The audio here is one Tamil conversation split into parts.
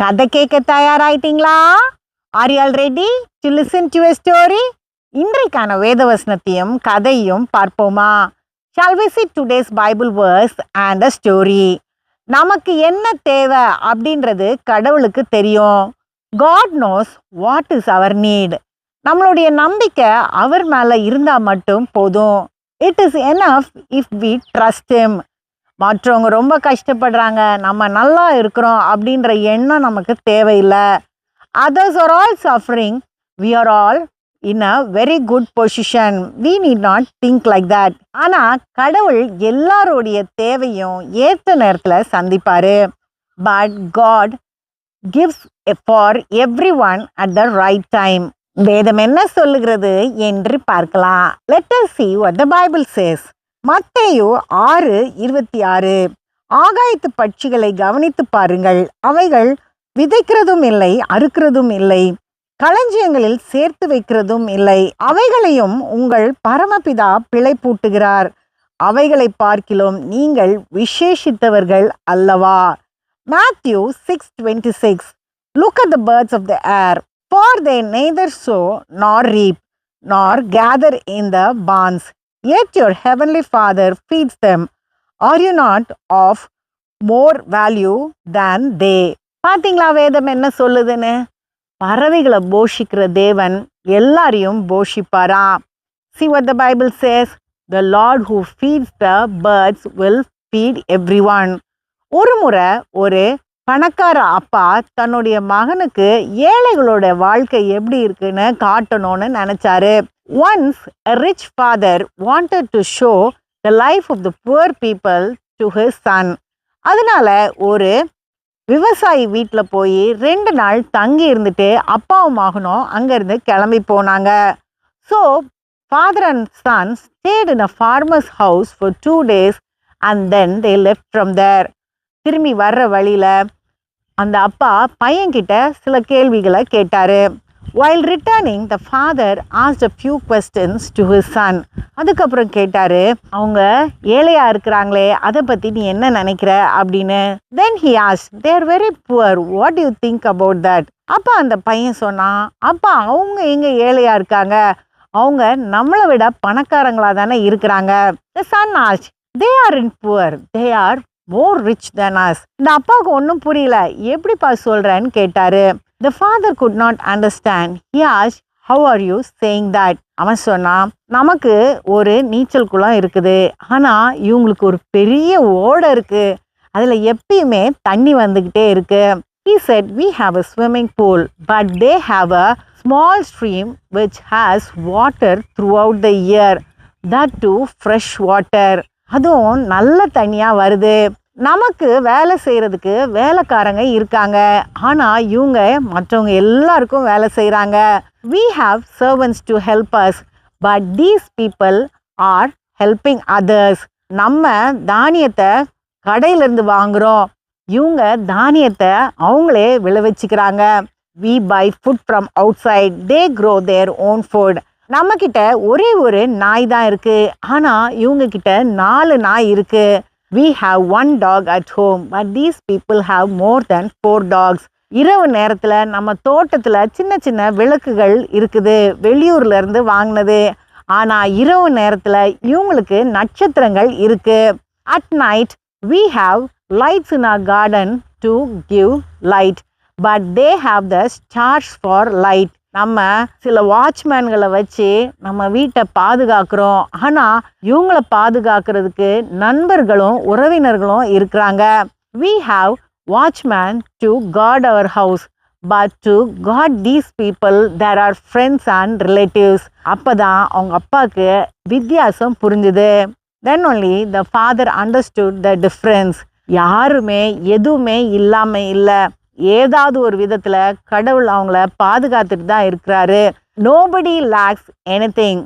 கதை கேட்க தயாராயிட்டீங்களா? Are you all ready to listen to a story இன்றைக்கான வேதவசனத்தையும் கதையும் பார்ப்போமா? Shall we see today's Bible verse and a story நமக்கு என்ன தேவை அப்படின்றது கடவுளுக்கு தெரியும். God knows what is our need நம்மளுடைய நம்பிக்கை அவர் மேலே இருந்தால் மட்டும் போதும். It is enough if we trust him. மற்றவங்க ரொம்ப கஷ்டப்படுறாங்க நம்ம நல்லா இருக்கிறோம் அப்படின்ற எண்ணம் நமக்கு தேவையில்லை. Others are all suffering we are all in a very good position we need not think like that ஆனால் கடவுள் எல்லாருடைய தேவையும் ஏற்ற நேரத்தில் சந்திப்பார். But God gives for every one at the right time வேதம் என்ன சொல்லுகிறது என்று பார்க்கலாம். Let see what the Bible says மத்தையோ ஆறு இருபத்தி ஆறு ஆகாயத்து பட்சிகளை கவனித்து பாருங்கள். அவைகள் விதைக்கிறதும் இல்லை அறுக்கிறதும் இல்லை. களஞ்சியங்களில் சேர்த்து வைக்கிறதும் இல்லை. அவைகளையும் உங்கள் பரமபிதா பிழை பூட்டுகிறார் அவைகளை பார்க்கிலும் நீங்கள் விசேஷித்தவர்கள் அல்லவா? Matthew six twenty six. Look at the birds of the air for they neither sow nor reap nor gather in the barns Yet your heavenly Father feeds them. Are you not of more value than they? பார்த்தீங்களா வேதம் என்ன சொல்லுதுன்னு பறவைகளை போஷிக்கிற தேவன் எல்லாரையும் போஷிப்பாரா see what the Bible says the Lord who feeds the birds will feed everyone ஒரு முறை ஒரு பணக்கார அப்பா தன்னுடைய மகனுக்கு ஏழைகளோட வாழ்க்கை எப்படி இருக்குன்னு காட்டணும்னு நினைச்சாரு. Once rich father father to show show life of the the people to to his அதனால ஒரு விவசாயி வீட்டில் போய் ரெண்டு நாள் தங்கி இருந்துட்டு அப்பாவும் மகனும் அங்கேருந்து கிளம்பி போனாங்க. So father and son stayed in a farmer's house for two days and then they left from there திரும்பி வர்ற வழியில் அந்த அப்பா பையன்கிட்ட சில கேள்விகளை கேட்டார். While returning the father asked a few questions to his son அதுக்கப்புறம் கேட்டார் அவங்க ஏழையாக இருக்கிறாங்களே அதை பற்றி நீ என்ன நினைக்கிற? அப்படின்னு. Then he as they're very poor what you think about that அப்போ அப்பா அந்த பையன் சொன்னான் அப்பா அவங்க எங்கே ஏழையாக இருக்காங்க? அவங்க நம்மளை விட பணக்காரங்களாக தானே இருக்கிறாங்க? The son asked they are in poor they are more rich than us இந்த அப்பாவுக்கு ஒன்றும் புரியல எப்படிப்பா சொல்கிறேன்னு கேட்டார் the father could not understand he as how are you saying that அவன் சொன்னான் நமக்கு ஒரு நீச்சல் குளம் இருக்குது ஆனால் இவங்களுக்கு ஒரு பெரிய ஓடை இருக்குது அதில் எப்பயுமே தண்ணி வந்துக்கிட்டே இருக்குது he said we have a swimming pool but they have a small stream which has water throughout the year that too fresh water அதுவும் நல்ல தண்ணியாக வருது. நமக்கு வேலை செய்கிறதுக்கு வேலைக்காரங்க இருக்காங்க. ஆனால் இவங்க மற்றவங்க எல்லாருக்கும் வேலை செய்கிறாங்க we have servants to help us but these people are helping others நம்ம தானியத்தை கடையிலேருந்து வாங்குகிறோம் இவங்க தானியத்தை அவங்களே விளைவிச்சுக்கிறாங்க. We buy food from outside they grow their own food கிட்ட ஒரே ஒரு நாய் தான் இருக்கு. ஆனா இவங்க கிட்ட நாலு நாய் இருக்கு. We have one dog at home but these people have more than four dogs இரவு நேரத்துல நம்ம தோட்டத்துல சின்ன சின்ன விளக்குகள் இருக்குது. வெளியூர்ல இருந்து வாங்கினது. ஆனா இரவு நேரத்துல இவங்களுக்கு நட்சத்திரங்கள் இருக்கு. At night we have lights in a garden to give light but they have the stars for light நம்ம சில வாட்ச்மேன்களை வச்சு நம்ம வீட்டை பாதுகாக்கிறோம் ஆனால் இவங்களை பாதுகாக்கிறதுக்கு நண்பர்களும் உறவினர்களும் இருக்கிறாங்க we have watchman to guard our house but to guard these people there are friends and relatives அப்போ தான் அவங்க அப்பாவுக்கு வித்தியாசம் புரிஞ்சுது then only the father understood the difference யாருமே எதுவுமே இல்லாமல் இல்லை ஏதாவது ஒரு விதத்தில் கடவுள் அவங்கள பாதுகாத்துட்டு தான் இருக்கிறாரு. Nobody lacks anything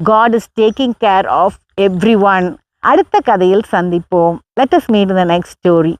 God is taking care of everyone அடுத்த கதையில் சந்திப்போம். Let us meet the next story